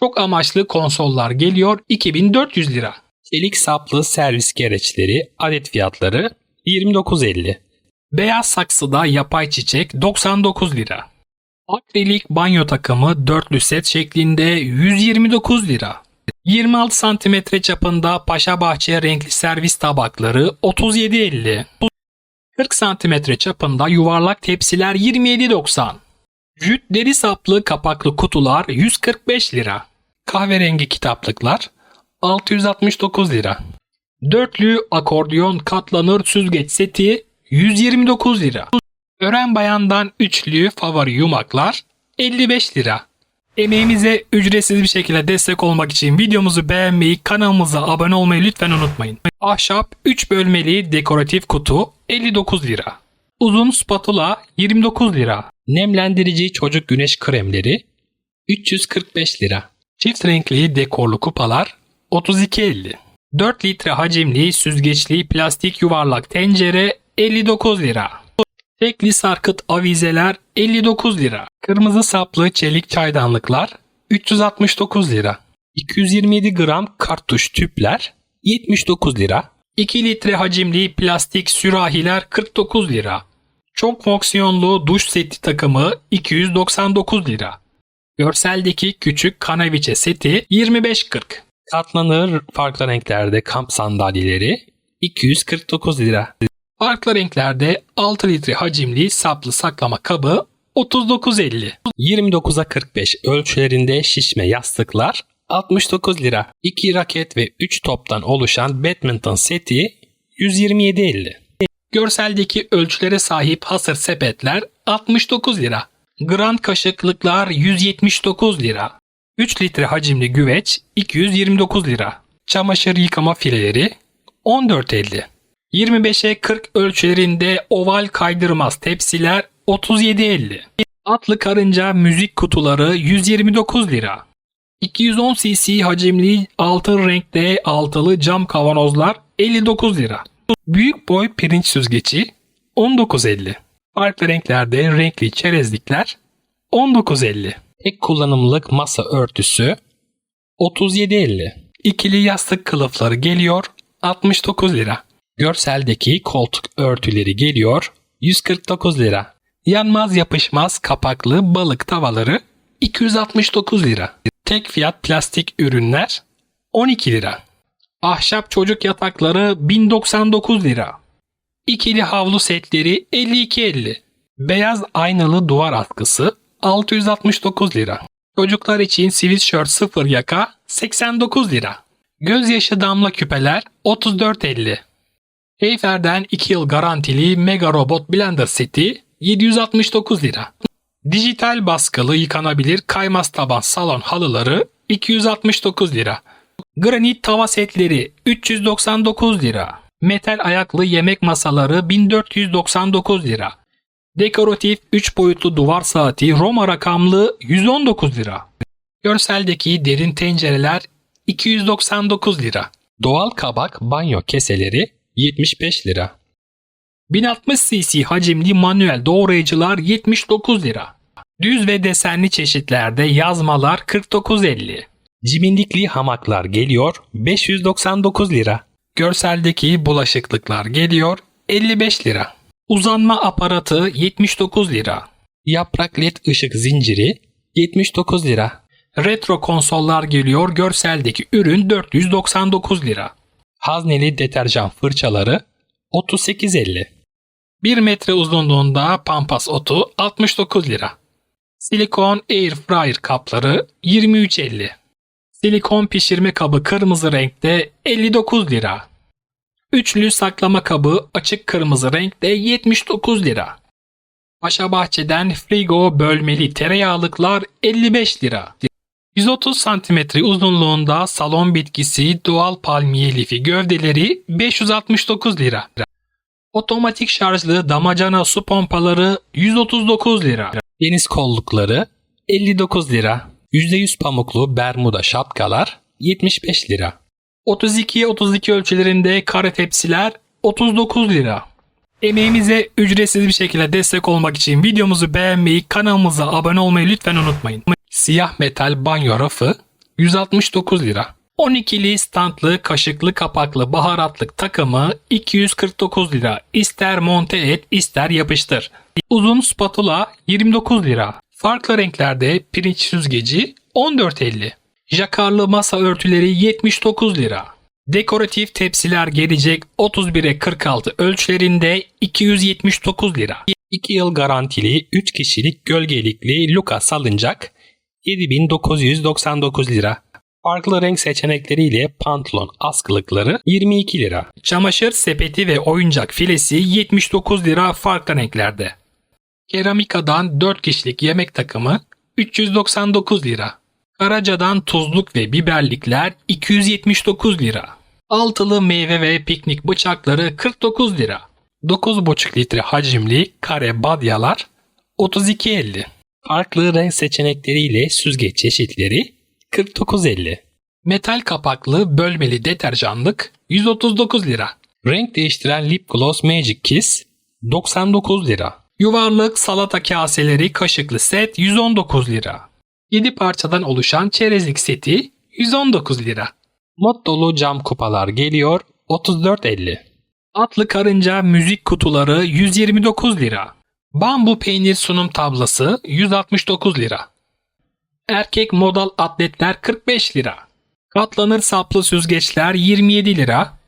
Çok amaçlı konsollar geliyor 2400 lira. Çelik saplı servis gereçleri adet fiyatları 29.50. Beyaz saksıda yapay çiçek 99 lira. Akrilik banyo takımı dörtlü set şeklinde 129 lira. 26 santimetre çapında Paşa Bahçe renkli servis tabakları 37.50. 40 santimetre çapında yuvarlak tepsiler 27.90. Jüt deri saplı kapaklı kutular 145 lira. Kahverengi kitaplıklar 669 lira. Dörtlü akordiyon katlanır süzgeç seti 129 lira. Ören bayandan üçlü favori yumaklar 55 lira. Emeğimize ücretsiz bir şekilde destek olmak için videomuzu beğenmeyi, kanalımıza abone olmayı lütfen unutmayın. Ahşap 3 bölmeli dekoratif kutu 59 lira. Uzun spatula 29 lira. Nemlendirici çocuk güneş kremleri 345 lira. Çift renkli dekorlu kupalar 32.50. 4 litre hacimli süzgeçli plastik yuvarlak tencere 59 lira. Tekli sarkıt avizeler 59 lira. Kırmızı saplı çelik çaydanlıklar 369 lira. 227 gram kartuş tüpler 79 lira. 2 litre hacimli plastik sürahiler 49 lira. Çok fonksiyonlu duş seti takımı 299 lira. Görseldeki küçük kanaviçe seti 25.40. Katlanır farklı renklerde kamp sandalyeleri 249 lira. Farklı renklerde 6 litre hacimli saplı saklama kabı 39.50. 29'a 45 ölçülerinde şişme yastıklar 69 lira. 2 raket ve 3 toptan oluşan badminton seti 127.50. Görseldeki ölçülere sahip hasır sepetler 69 lira. Grand kaşıklıklar 179 lira. 3 litre hacimli güveç 229 lira. Çamaşır yıkama fileleri 14.50. 25'e 40 ölçülerinde oval kaydırmaz tepsiler 37.50. Atlı karınca müzik kutuları 129 lira. 210 cc hacimli altın renkte altılı cam kavanozlar 59 lira. Büyük boy pirinç süzgeci 19.50. Farklı renklerde renkli çerezlikler 19.50. Tek kullanımlık masa örtüsü 37.50. İkili yastık kılıfları geliyor 69 lira. Görseldeki koltuk örtüleri geliyor 149 lira. Yanmaz yapışmaz kapaklı balık tavaları 269 lira. Tek fiyat plastik ürünler 12 lira. Ahşap çocuk yatakları 1099 lira. İkili havlu setleri 52.50. Beyaz aynalı duvar askısı 669 lira. Çocuklar için sweatshirt 0 yaka 89 lira. Gözyaşı damla küpeler 34.50. Heyfer'den 2 yıl garantili Mega Robot Blender seti 769 lira. Dijital baskılı yıkanabilir kaymaz taban salon halıları 269 lira. Granit tava setleri 399 lira. Metal ayaklı yemek masaları 1499 lira. Dekoratif 3 boyutlu duvar saati Roma rakamlı 119 lira. Görseldeki derin tencereler 299 lira. Doğal kabak banyo keseleri 75 lira. 1060 cc hacimli manuel doğrayıcılar 79 lira. Düz ve desenli çeşitlerde yazmalar 49.50. Cibindikli hamaklar geliyor 599 lira. Görseldeki bulaşıklıklar geliyor 55 lira. Uzanma aparatı 79 lira. Yaprak led ışık zinciri 79 lira. Retro konsollar geliyor görseldeki ürün 499 lira. Hazneli deterjan fırçaları 38.50. 1 metre uzunluğunda pampas otu 69 lira. Silikon air fryer kapları 23.50. Silikon pişirme kabı kırmızı renkte 59 lira. Üçlü saklama kabı açık kırmızı renkte 79 lira. Paşa Bahçe'den frigo bölmeli tereyağlıklar 55 lira. 130 cm uzunluğunda salon bitkisi doğal palmiye lifi gövdeleri 569 lira. Otomatik şarjlı damacana su pompaları 139 lira. Deniz kollukları 59 lira. %100 pamuklu bermuda şapkalar 75 lira. 32'ye 32 ölçülerinde kare tepsiler 39 lira. Emeğimize ücretsiz bir şekilde destek olmak için videomuzu beğenmeyi, kanalımıza abone olmayı lütfen unutmayın. Siyah metal banyo rafı 169 lira. 12'li standlı kaşıklı kapaklı baharatlık takımı 249 lira. İster monte et ister yapıştır. Uzun spatula 29 lira. Farklı renklerde pirinç süzgeci 14.50. Jakarlı masa örtüleri 79 lira. Dekoratif tepsiler gelecek 31'e 46 ölçülerinde 279 lira. 2 yıl garantili 3 kişilik gölgelikli Luka salıncak 7999 lira. Farklı renk seçenekleriyle pantolon askılıkları 22 lira. Çamaşır sepeti ve oyuncak filesi 79 lira farklı renklerde. Keramikadan 4 kişilik yemek takımı 399 lira. Karaca'dan tuzluk ve biberlikler 279 lira. Altılı meyve ve piknik bıçakları 49 lira. 9,5 litre hacimli kare badyalar 32.50. Farklı renk seçenekleriyle süzgeç çeşitleri 49.50. Metal kapaklı bölmeli deterjanlık 139 lira. Renk değiştiren lip gloss Magic Kiss 99 lira. Yuvarlak salata kaseleri kaşıklı set 119 lira. 7 parçadan oluşan çerezlik seti 119 lira. Mod dolu cam kupalar geliyor 34.50. Atlı karınca müzik kutuları 129 lira. Bambu peynir sunum tablası 169 lira. Erkek modal atletler 45 lira. Katlanır saplı süzgeçler 27 lira.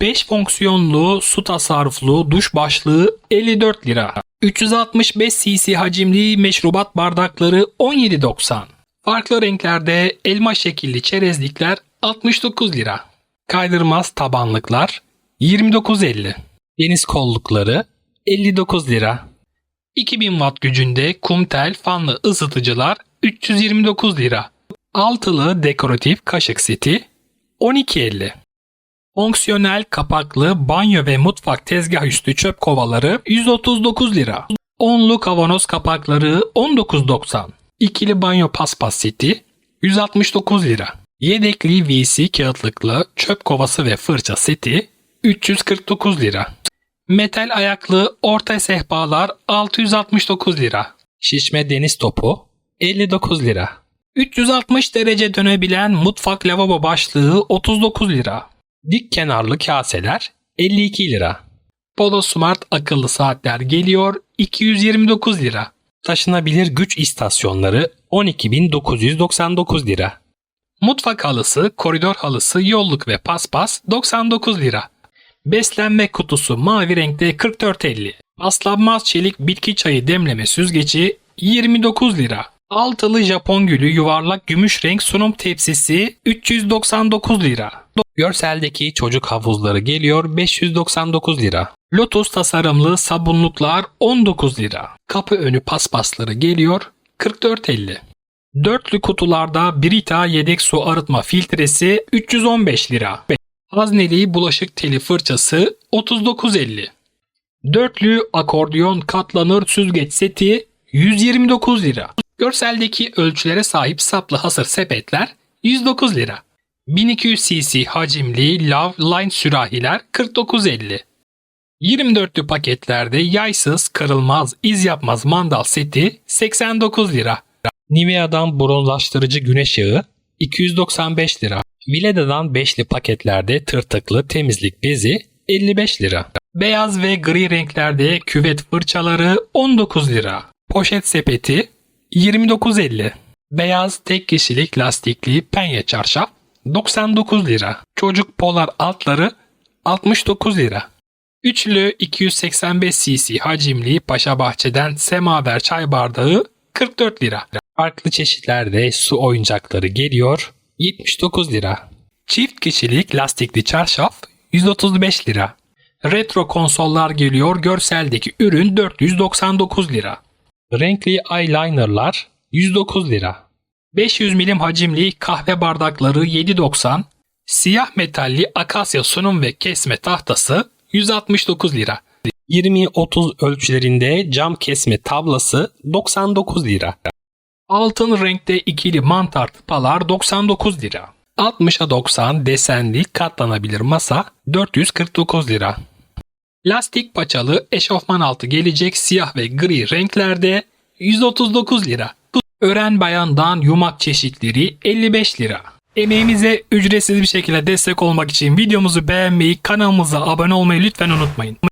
5 fonksiyonlu su tasarruflu duş başlığı 54 lira. 365 cc hacimli meşrubat bardakları 17.90. Farklı renklerde elma şekilli çerezlikler 69 lira. Kaydırmaz tabanlıklar 29.50. Deniz kollukları 59 lira. 2000 watt gücünde kumtel fanlı ısıtıcılar 329 lira. Altılı dekoratif kaşık seti 12.50. Fonksiyonel kapaklı banyo ve mutfak tezgah üstü çöp kovaları 139 lira. Onlu kavanoz kapakları 19.90. İkili banyo paspas seti 169 lira. Yedekli VC kağıtlıklı çöp kovası ve fırça seti 349 lira. Metal ayaklı orta sehpalar 669 lira. Şişme deniz topu 59 lira. 360 derece dönebilen mutfak lavabo başlığı 39 lira. Dik kenarlı kaseler 52 lira. Polo Smart akıllı saatler geliyor 229 lira. Taşınabilir güç istasyonları 12.999 lira. Mutfak halısı, koridor halısı, yolluk ve paspas 99 lira. Beslenme kutusu mavi renkte 44.50. Paslanmaz çelik bitki çayı demleme süzgeci 29 lira. Altılı Japon gülü yuvarlak gümüş renk sunum tepsisi 399 lira. Görseldeki çocuk havuzları geliyor 599 lira. Lotus tasarımlı sabunluklar 19 lira. Kapı önü paspasları geliyor 44.50. Dörtlü kutularda Brita yedek su arıtma filtresi 315 lira. Hazneli bulaşık teli fırçası 39.50. Dörtlü akordiyon katlanır süzgeç seti 129 lira. Görseldeki ölçülere sahip saplı hasır sepetler 109 lira. 1200 cc hacimli Love Line sürahiler 49.50. 24'lü paketlerde yaysız, kırılmaz, iz yapmaz mandal seti 89 lira. Nivea'dan bronzlaştırıcı güneş yağı 295 lira. Vileda'dan beşli paketlerde tırtıklı temizlik bezi 55 lira. Beyaz ve gri renklerde küvet fırçaları 19 lira. Poşet sepeti 29.50. Beyaz tek kişilik lastikli penye çarşaf 99 lira. Çocuk polar altları 69 lira. Üçlü 285 cc hacimli Paşa Bahçe'den semaver çay bardağı 44 lira. Farklı çeşitlerde su oyuncakları geliyor 79 lira. Çift kişilik lastikli çarşaf 135 lira. Retro konsollar geliyor görseldeki ürün 499 lira. Renkli eyelinerlar 109 lira. 500 milim hacimli kahve bardakları 7.90. Siyah metalli akasya sunum ve kesme tahtası 169 lira. 20-30 ölçülerinde cam kesme tablası 99 lira. Altın renkte ikili mantar tıpalar 99 lira. 60'a 90 desenli katlanabilir masa 449 lira. Lastik paçalı eşofman altı gelecek siyah ve gri renklerde 139 lira. Ören bayandan yumak çeşitleri 55 lira. Emeğimize ücretsiz bir şekilde destek olmak için videomuzu beğenmeyi, kanalımıza abone olmayı lütfen unutmayın.